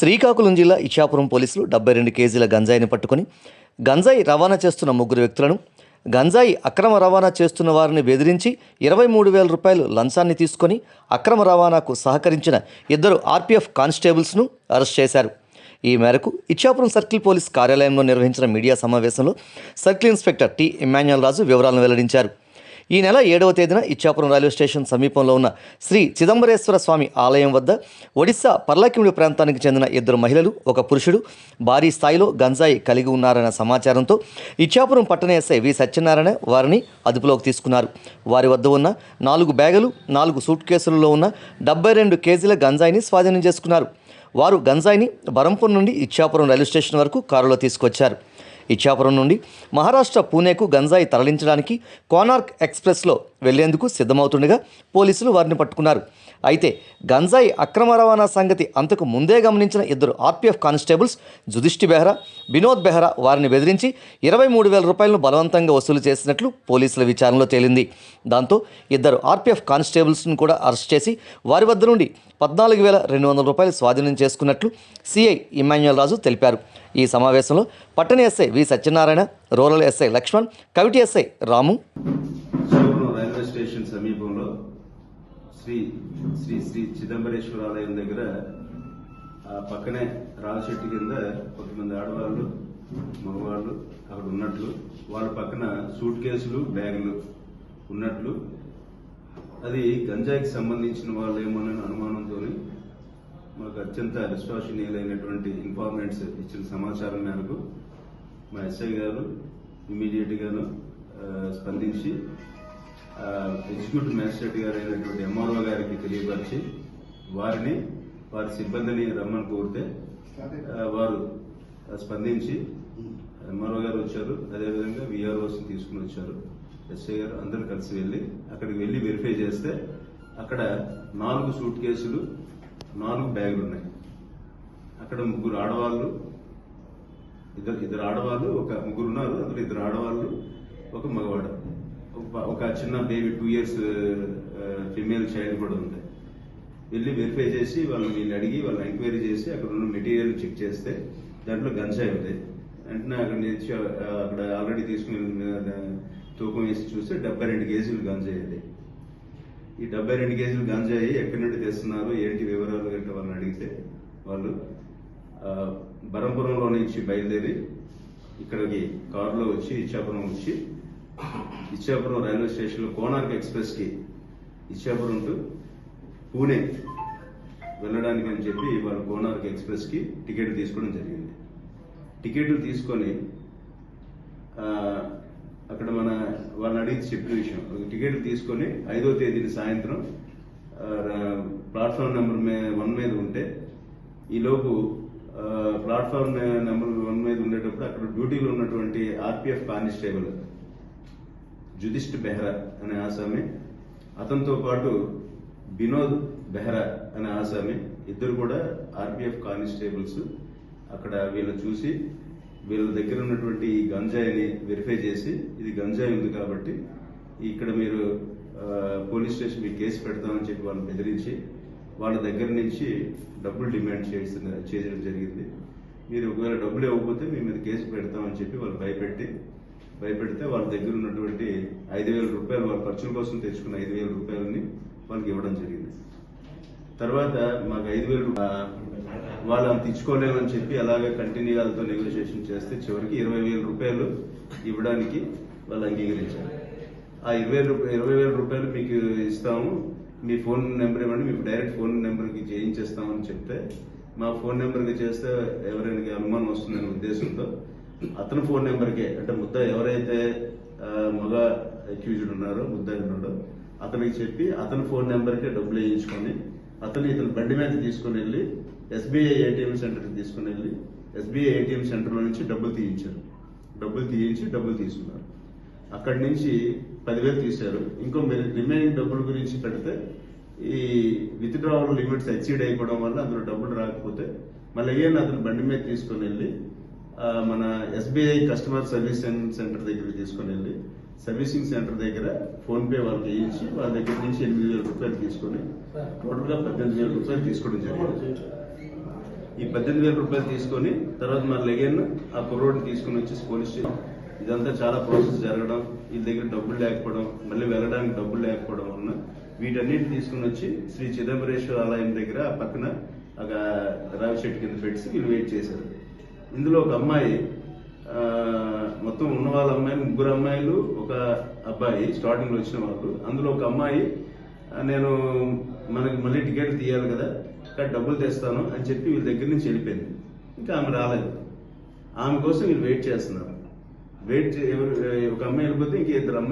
శ్రీకాకుళం జిల్లా ఇచ్చాపురం పోలీసులు డెబ్బై రెండు కేజీల గంజాయిని పట్టుకొని గంజాయి రవాణా చేస్తున్న ముగ్గురు వ్యక్తులను గంజాయి అక్రమ రవాణా చేస్తున్న వారిని బెదిరించి ఇరవై మూడు వేల రూపాయలు లంచాన్ని తీసుకొని అక్రమ రవాణాకు సహకరించిన ఇద్దరు ఆర్పీఎఫ్ కానిస్టేబుల్స్ను అరెస్ట్ చేశారు. ఈ మేరకు ఇచ్చాపురం సర్కిల్ పోలీస్ కార్యాలయంలో నిర్వహించిన మీడియా సమావేశంలో circle inspector T Emmanuel Raju వివరాలను వెల్లడించారు. ఈ నెల ఏడవ తేదీన ఇచ్చాపురం రైల్వే స్టేషన్ సమీపంలో ఉన్న శ్రీ చిదంబరేశ్వర స్వామి ఆలయం వద్ద ఒడిశా పర్లకిముడి ప్రాంతానికి చెందిన ఇద్దరు మహిళలు ఒక పురుషుడు భారీ స్థాయిలో గంజాయి కలిగి ఉన్నారన్న సమాచారంతో ఇచ్చాపురం పట్టణ ఎస్ఐ వి సత్యనారాయణ వారిని అదుపులోకి తీసుకున్నారు. వారి వద్ద ఉన్న నాలుగు బ్యాగులు నాలుగు సూట్ కేసులలో ఉన్న డెబ్బై రెండు కేజీల గంజాయిని స్వాధీనం చేసుకున్నారు. వారు గంజాయిని బరంపూర్ నుండి ఇచ్చాపురం రైల్వే స్టేషన్ వరకు కారులో తీసుకొచ్చారు. ఇచ్చాపురం నుండి మహారాష్ట్ర పూణేకు గంజాయి తరలించడానికి కోనార్క్ ఎక్స్ప్రెస్లో వెళ్ళేందుకు సిద్ధమవుతుండగా పోలీసులు వారిని పట్టుకున్నారు. అయితే గంజాయి అక్రమ రవాణా సంగతి అంతకు ముందే గమనించిన ఇద్దరు ఆర్పీఎఫ్ కానిస్టేబుల్స్ జుదిష్టి బెహ్రా వినోద్ బెహ్రా వారిని బెదిరించి ఇరవై మూడు వేల రూపాయలను బలవంతంగా వసూలు చేసినట్లు పోలీసుల విచారణలో తేలింది. దాంతో ఇద్దరు ఆర్పీఎఫ్ కానిస్టేబుల్స్ను కూడా అరెస్ట్ చేసి వారి వద్ద నుండి పద్నాలుగు వేల రెండు వందల రూపాయలు స్వాధీనం చేసుకున్నట్లు సిఐ ఇమాన్యుల్ రాజు తెలిపారు. ఈ సమావేశంలో పట్టణ SI V Satyanarayana rural SI Lakshman Kaviti SI Ramu railway station సమీపంలో శ్రీ శ్రీ శ్రీ చిదంబరేశ్వర ఆలయం దగ్గర ఆ పక్కనే రావి చెట్టు కింద కొంతమంది ఆడవాళ్ళు మగవాళ్ళు అక్కడ ఉన్నట్లు వాళ్ళ పక్కన సూట్ కేసులు బ్యాగులు ఉన్నట్లు. అది గంజాయికి సంబంధించిన వాళ్ళేమోనని అనుమానంతో మాకు అత్యంత విశ్వసనీయులైనటువంటి ఇన్ఫార్మెంట్స్ ఇచ్చిన సమాచారం మేరకు మా ఎస్ఐ గారు ఇమీడియట్గాను స్పందించి ఎగ్జిక్యూటివ్ మ్యాజిస్ట్రేట్ గారు అయినటువంటి ఎంఆర్ఓ గారికి తెలియపరిచి వారిని వారి సిబ్బందిని రమ్మని కోరితే వారు స్పందించి ఎంఆర్ఓ గారు వచ్చారు. అదేవిధంగా విఆర్ఓస్ని తీసుకుని వచ్చారు. ఎస్ఐ గారు అందరూ కలిసి వెళ్ళి అక్కడికి వెళ్ళి వెరిఫై చేస్తే అక్కడ నాలుగు సూట్ కేసులు నాలుగు బ్యాగులు ఉన్నాయి. అక్కడ ముగ్గురు ఆడవాళ్ళు ఇద్దరు ఇద్దరు ఆడవాళ్ళు ఒక ముగ్గురు ఉన్నారు. అందులో ఇద్దరు ఆడవాళ్ళు ఒక మగవాడు. ఒక- ఒక చిన్న baby two years female child కూడా ఉంది. వెళ్ళి వెరిఫై చేసి వాళ్ళని వీళ్ళు అడిగి వాళ్ళని ఎంక్వైరీ చేసి అక్కడ ఉన్న మెటీరియల్ చెక్ చేస్తే దాంట్లో గంజాయి ఉంది వెంటనే అక్కడ నుంచి అక్కడ ఆల్రెడీ తీసుకుని తూకం వేసి చూస్తే డెబ్బై రెండు కేజీలు గంజాయి అది ఈ డెబ్బై రెండు కేజీలు గంజాయి ఎక్కడి నుండి తెస్తున్నారు ఏంటి వివరాలు గట్రా వాళ్ళని అడిగితే వాళ్ళు బరంపురంలో నుంచి బయలుదేరి ఇక్కడికి కారులో వచ్చి ఇచ్చాపురం వచ్చి ఇచ్చాపురం రైల్వే స్టేషన్లో కోనార్క్ ఎక్స్ప్రెస్కి ఇచ్చాపురం టు పూణే వెళ్ళడానికి అని చెప్పి వాళ్ళు కోనార్క్ ఎక్స్ప్రెస్కి టికెట్ తీసుకోవడం జరిగింది. టికెట్లు తీసుకొని అక్కడ మన వాళ్ళని అడిగి చెప్పిన విషయం. టికెట్ తీసుకొని ఐదో తేదీని సాయంత్రం ప్లాట్ఫామ్ నెంబర్ మే వన్ మీద ఉంటే ఈలోపు ప్లాట్ఫామ్ నెంబర్ వన్ మీద ఉండేటప్పుడు అక్కడ డ్యూటీలో ఉన్నటువంటి ఆర్పిఎఫ్ కానిస్టేబుల్ జుదిష్ట్ బెహ్రా అనే ఆసామి అతనితో పాటు వినోద్ బెహ్రా అనే ఆసామి ఇద్దరు కూడా ఆర్పిఎఫ్ కానిస్టేబుల్స్. అక్కడ వీళ్ళు చూసి వీళ్ళ దగ్గర ఉన్నటువంటి ఈ గంజాయిని వెరిఫై చేసి ఇది గంజాయి ఉంది కాబట్టి ఇక్కడ మీరు పోలీస్ స్టేషన్ మీకు కేసు పెడతామని చెప్పి వాళ్ళు బెదిరించి వాళ్ళ దగ్గర నుంచి డబ్బులు డిమాండ్ చేస్తున్న చేయడం జరిగింది. మీరు ఒకవేళ డబ్బులు ఇవ్వకపోతే మీ మీద కేసు పెడతామని చెప్పి వాళ్ళు భయపెట్టి భయపెడితే వాళ్ళ దగ్గర ఉన్నటువంటి ఐదు వేల రూపాయలు వాళ్ళ ఖర్చుల కోసం తెచ్చుకున్న ఐదు వేల రూపాయలని వాళ్ళకి ఇవ్వడం జరిగింది. తర్వాత మాకు ఐదు వేలు వాళ్ళు అంత ఇచ్చుకోలేమని చెప్పి అలాగే కంటిన్యూ వాళ్ళతో నెగోషియేషన్ చేస్తే చివరికి ఇరవై వేల రూపాయలు ఇవ్వడానికి వాళ్ళు అంగీకరించారు. ఆ ఇరవై రూపాయలు ఇరవై వేల రూపాయలు మీకు ఇస్తాము మీ ఫోన్ నెంబర్ ఇవ్వండి మీకు డైరెక్ట్ ఫోన్ నెంబర్కి చేయించేస్తామని చెప్తే మా ఫోన్ నెంబర్కి చేస్తే ఎవరైనా అనుమానం వస్తుందనే ఉద్దేశంతో అతని ఫోన్ నెంబర్కే అంటే ముద్ద ఎవరైతే మగ అక్యూజ్డ్ ఉన్నారో ముద్ద ఉన్నాడో అతనికి చెప్పి అతని ఫోన్ నెంబర్కే డబ్బులు వేయించుకొని అతను ఇతను బండి మీద తీసుకుని వెళ్ళి ఎస్బీఐ ఏటీఎం సెంటర్కి తీసుకుని వెళ్ళి ఎస్బీఐ ఏటీఎం సెంటర్లో నుంచి డబ్బులు తీయించారు. డబ్బులు తీయించి డబ్బులు తీసుకున్నారు. అక్కడి నుంచి పదివేలు తీశారు. ఇంకో రిమైనింగ్ డబ్బుల గురించి పెడితే ఈ విత్డ్రావల్ లిమిట్స్ ఎక్సీడ్ అయిపోవడం వల్ల అందులో డబ్బులు రాకపోతే మళ్ళీ అయ్యాను అతను బండి మీద తీసుకొని వెళ్ళి మన ఎస్బీఐ కస్టమర్ సర్వీస్ సెంటర్ దగ్గరికి తీసుకొని వెళ్ళి సర్వీసింగ్ సెంటర్ దగ్గర ఫోన్ పే వాళ్ళకి వేయించి వాళ్ళ దగ్గర నుంచి ఎనిమిది వేల రూపాయలు తీసుకొని టోటల్గా పద్దెనిమిది వేల రూపాయలు తీసుకోవడం జరిగింది. ఈ పద్దెనిమిది వేల రూపాయలు తీసుకొని తర్వాత మన లెగన్ ఆ కుర్రోడ్ని తీసుకుని వచ్చేసి పోలీస్ స్టేషన్ ఇదంతా చాలా ప్రాసెస్ జరగడం వీళ్ళ దగ్గర డబ్బులు లేకపోవడం మళ్ళీ వెళ్ళడానికి డబ్బులు లేకపోవడం వలన వీటన్నిటి తీసుకుని వచ్చి శ్రీ చిదంబరేశ్వర ఆలయం దగ్గర ఆ పక్కన ఒక రావి చెట్టు కింద పెట్టి వీళ్ళు వెయిట్ చేశారు. ఇందులో ఒక అమ్మాయి మొత్తం ఉన్న వాళ్ళ అమ్మాయి ముగ్గురు అమ్మాయిలు ఒక అబ్బాయి స్టార్టింగ్లో వచ్చిన వాళ్ళు అందులో ఒక అమ్మాయి నేను మనకి మళ్ళీ టికెట్ తీయాలి కదా కానీ డబ్బులు తెస్తాను అని చెప్పి వీళ్ళ దగ్గర నుంచి వెళ్ళిపోయింది. ఇంకా ఆమె రాలేదు. ఆమె కోసం వీళ్ళు వెయిట్ చేస్తున్నారు. వెయిట్ చే- ఎవరు ఒక అమ్మాయి వెళ్ళిపోతే ఇంక ఇద్దరు అమ్మాయి